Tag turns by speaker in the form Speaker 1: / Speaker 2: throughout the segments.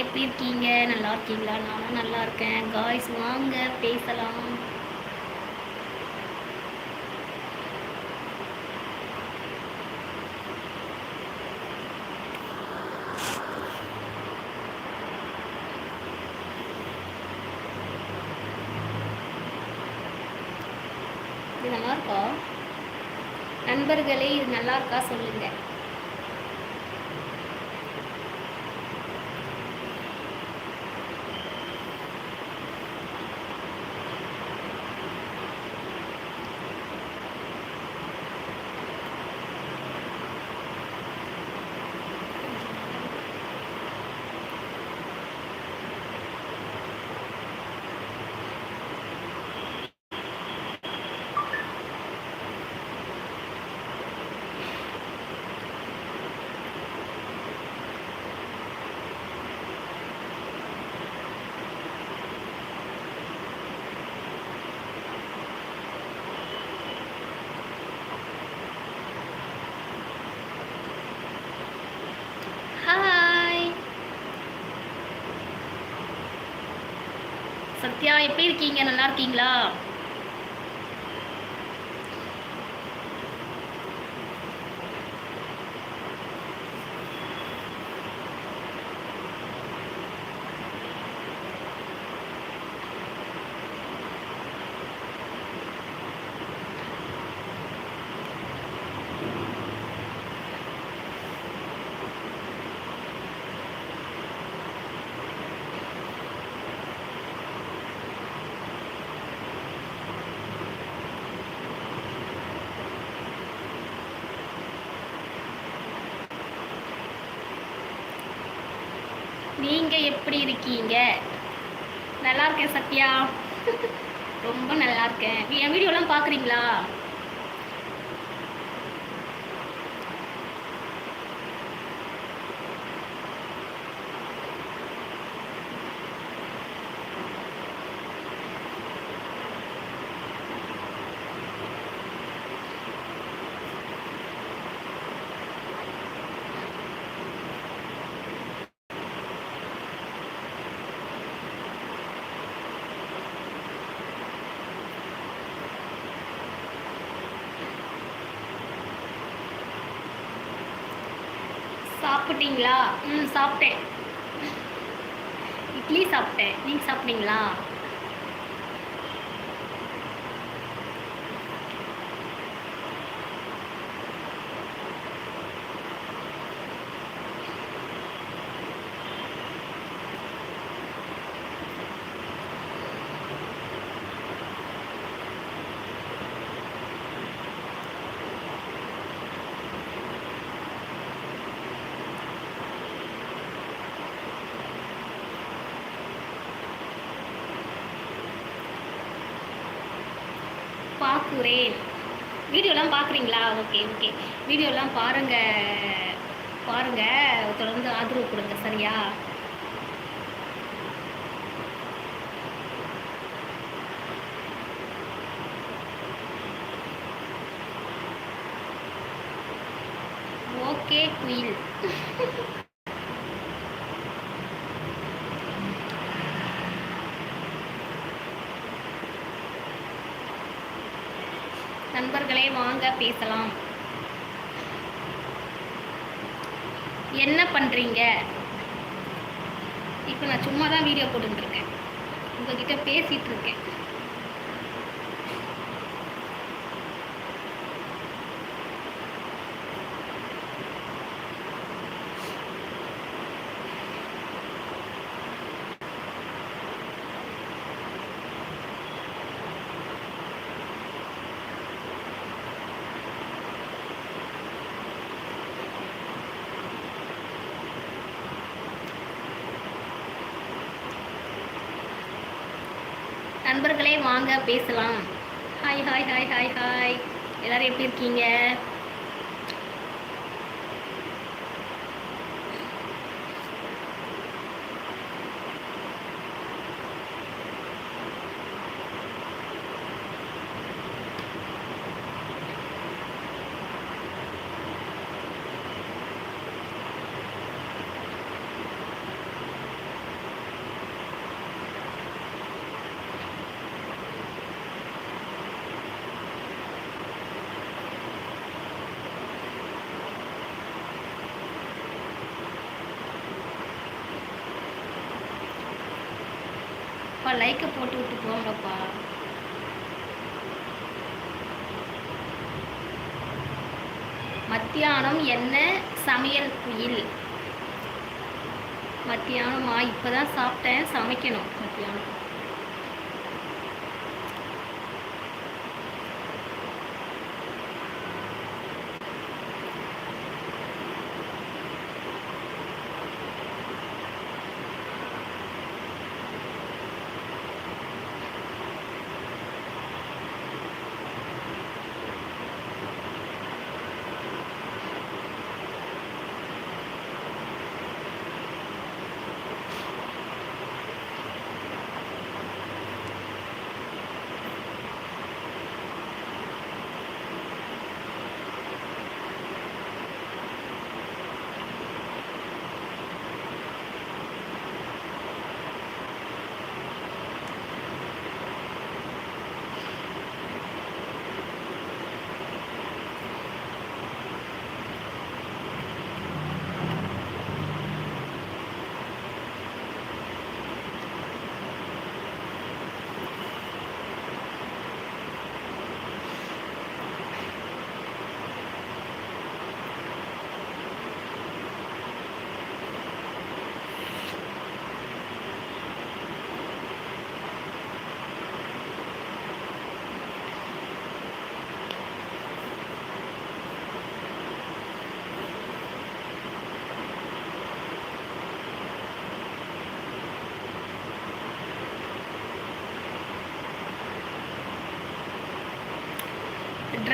Speaker 1: எல்லாரும் எப்படி இருக்கீங்க நல்லா இருக்கீங்களா நானும் நல்லா இருக்கேன் காய்ஸ் வாங்க பேசலாம் இது நல்லா இருக்கா நண்பர்களே இது நல்லா இருக்கா சொல்லுங்க எப்படி இருக்கீங்க நல்லா இருக்கீங்களா நீங்கள் எப்படி இருக்கீங்க நல்லா இருக்கேன் சத்யா ரொம்ப நல்லா இருக்கேன் என் வீடியோலாம் பார்க்குறீங்களா சாப்பிட்டீங்களா ம் சாப்பிட்டேன் இட்லி சாப்பிட்டேன் நீங்கள் சாப்பிட்டீங்களா பார்க்குறீங்களா ஓகே ஓகே வீடியோலாம் பாருங்கள் பாருங்கள் தொடர்ந்து ஆதரவு கொடுங்க சரியா ஓகே குயில் நண்பர்களே வாங்க பேசலாம் என்ன பண்ணுறீங்க இப்போ நான் சும்மா தான் வீடியோ போட்டுருக்கேன் உங்ககிட்ட பேசிகிட்டு இருக்கேன் நண்பர்களே வாங்க பேசலாம் hi hi hi hi hi எல்லோரும் எப்படி இருக்கீங்க இல்லைப்பா லைக்கை போட்டு விட்டு போங்கப்பா மத்தியானம் என்ன சமையல் குயில் மத்தியானமா இப்போதான் சாப்பிட்டேன் சமைக்கணும் மத்தியானம்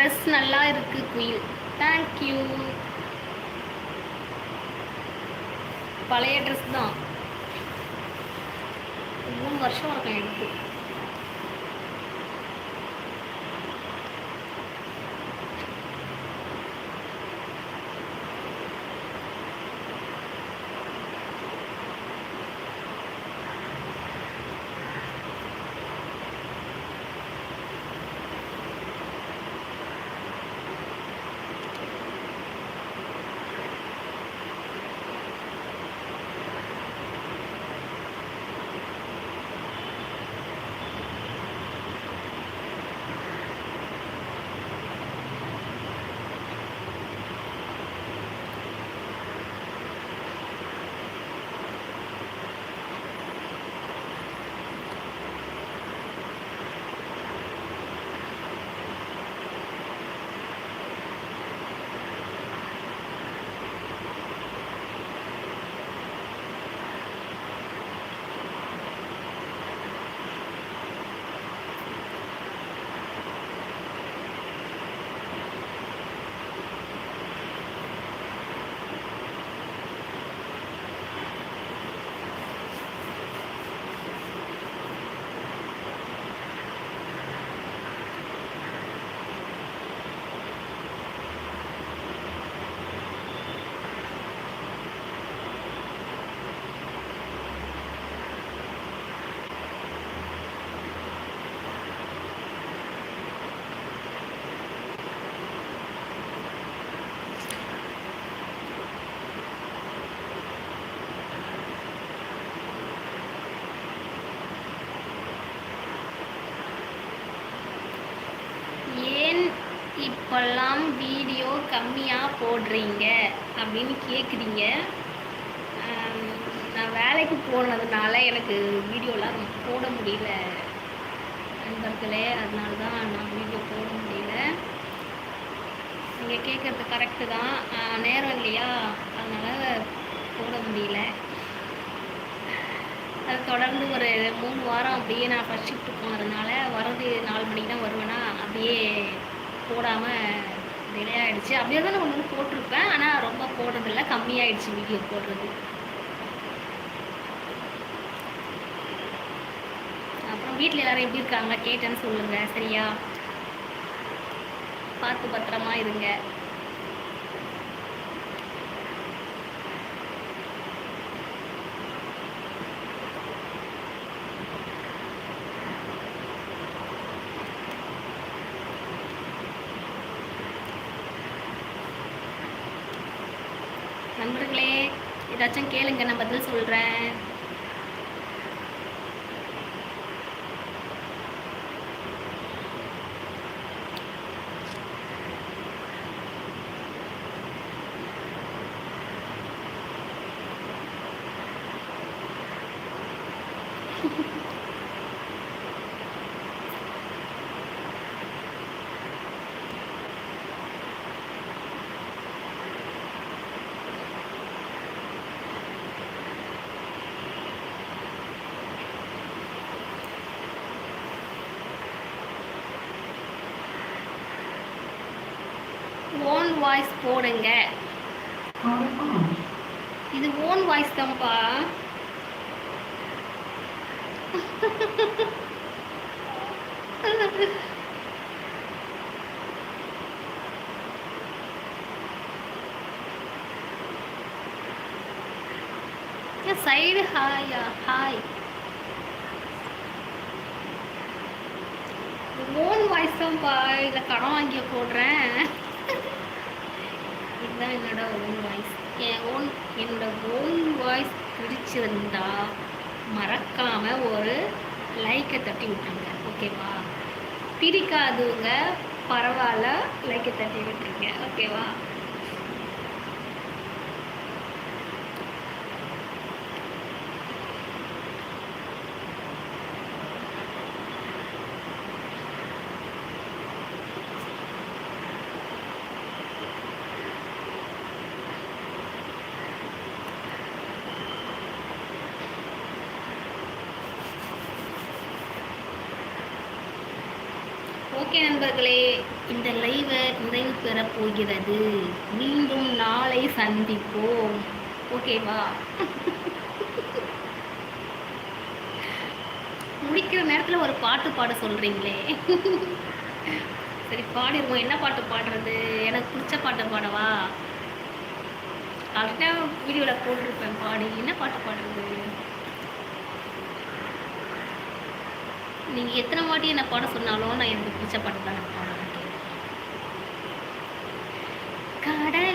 Speaker 1: ட்ரெஸ் நல்லா இருக்குது குயில் தேங்க்யூ பழைய ட்ரெஸ் தான் மூணு வருஷம் இருக்கும் எனக்கு கம்மியாக போடுறீங்க அப்படின்னு கேட்குறீங்க நான் வேலைக்கு போனதுனால எனக்கு வீடியோலாம் போட முடியல நண்பர்களே அதனால தான் நான் வீடியோ போட முடியல நீங்கள் கேட்குறது கரெக்டு தான் நேரம் இல்லையா அதனால் போட முடியல அது தொடர்ந்து ஒரு மூணு வாரம் அப்படியே நான் ஃபஸ்ட் ஷிஃப்ட் போனதுனால வரது நாலு மணிக்கு தான் வருவேன்னா அப்படியே போடாமல் டிலே ஆகிடுச்சு அப்படியே தான் நான் ஒன்று போட்டிருப்பேன் ஆனால் ரொம்ப போடுறதில்ல கம்மியாகிடுச்சு வீடியோ போடுறது அப்புறம் வீட்டில் எல்லோரும் எப்படி இருக்காங்க கேட்டேன்னு சொல்லுங்கள் சரியா பார்த்து பத்திரமா இருங்க நண்பர்களே ஏதாச்சும் கேளுங்க நான் பதில் சொல்கிறேன் போடுங்க இது ஓன் வாய்ஸ் தான்ப்பா சைடு ஹாயா ஹாய் ஓன் வாய்ஸ் தான்ப்பா இதில் கடன் வாங்கி போடுறேன் இதுதான் என்னோடய ஓன் வாய்ஸ் என் ஓன் என்னோடய ஓன் வாய்ஸ் வந்தால் மறக்காமல் ஒரு லைக்கை தட்டி விட்டுருங்க ஓகேவா பிடிக்காதவங்க பரவாயில்ல லைக்கை தட்டி விட்டுருங்க ஓகேவா நண்பர்களே இந்த லைவை நிறைவு பெற போகிறது மீண்டும் நாளை சந்திப்போம் ஓகேவா முடிக்கிற நேரத்தில் ஒரு பாட்டு பாட சொல்கிறீங்களே சரி பாடிடுவோம் என்ன பாட்டு பாடுறது எனக்கு பிடிச்ச பாட்டை பாடவா கரெக்டாக வீடியோவில் போட்டிருப்பேன் பாடி என்ன பாட்டு பாடுறது நீங்கள் எத்தனை வாட்டி என்னை பாட சொன்னாலும் நான் எனக்கு பிடிச்ச பாட்டு தான் நான் பாடுறேன் கடல்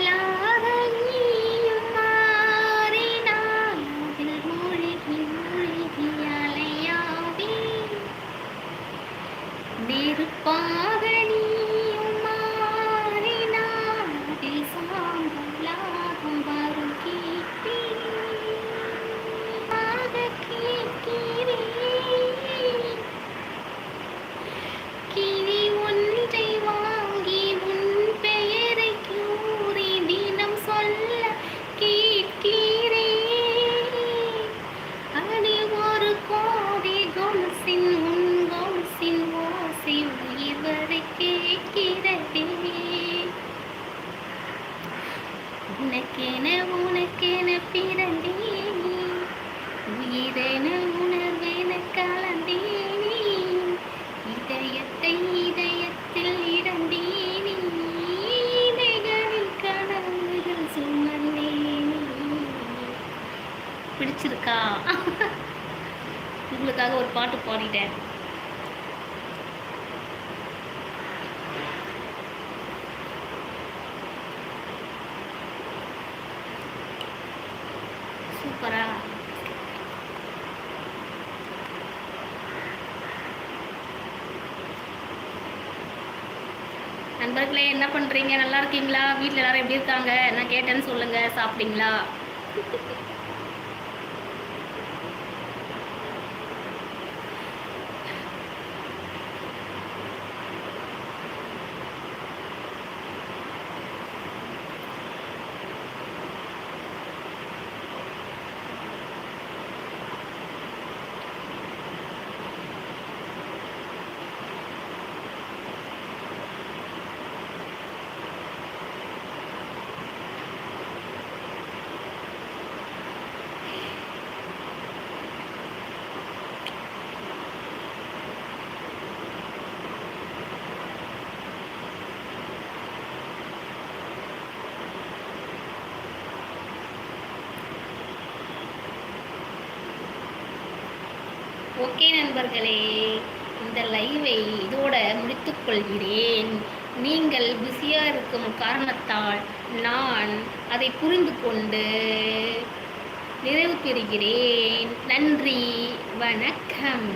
Speaker 1: பாட்டு பாடிட்டேன் சூப்பரா நண்பர்களே என்ன பண்றீங்க நல்லா இருக்கீங்களா வீட்டில் எல்லாரும் எப்படி இருக்காங்க நான் கேட்டேன்னு சொல்லுங்க சாப்பிட்டீங்களா ஓகே நண்பர்களே இந்த லைவை இதோட முடித்துக்கொள்கிறேன் நீங்கள் பிஸியாக இருக்கும் காரணத்தால் நான் அதை புரிந்து கொண்டு நிறைவு பெறுகிறேன் நன்றி வணக்கம்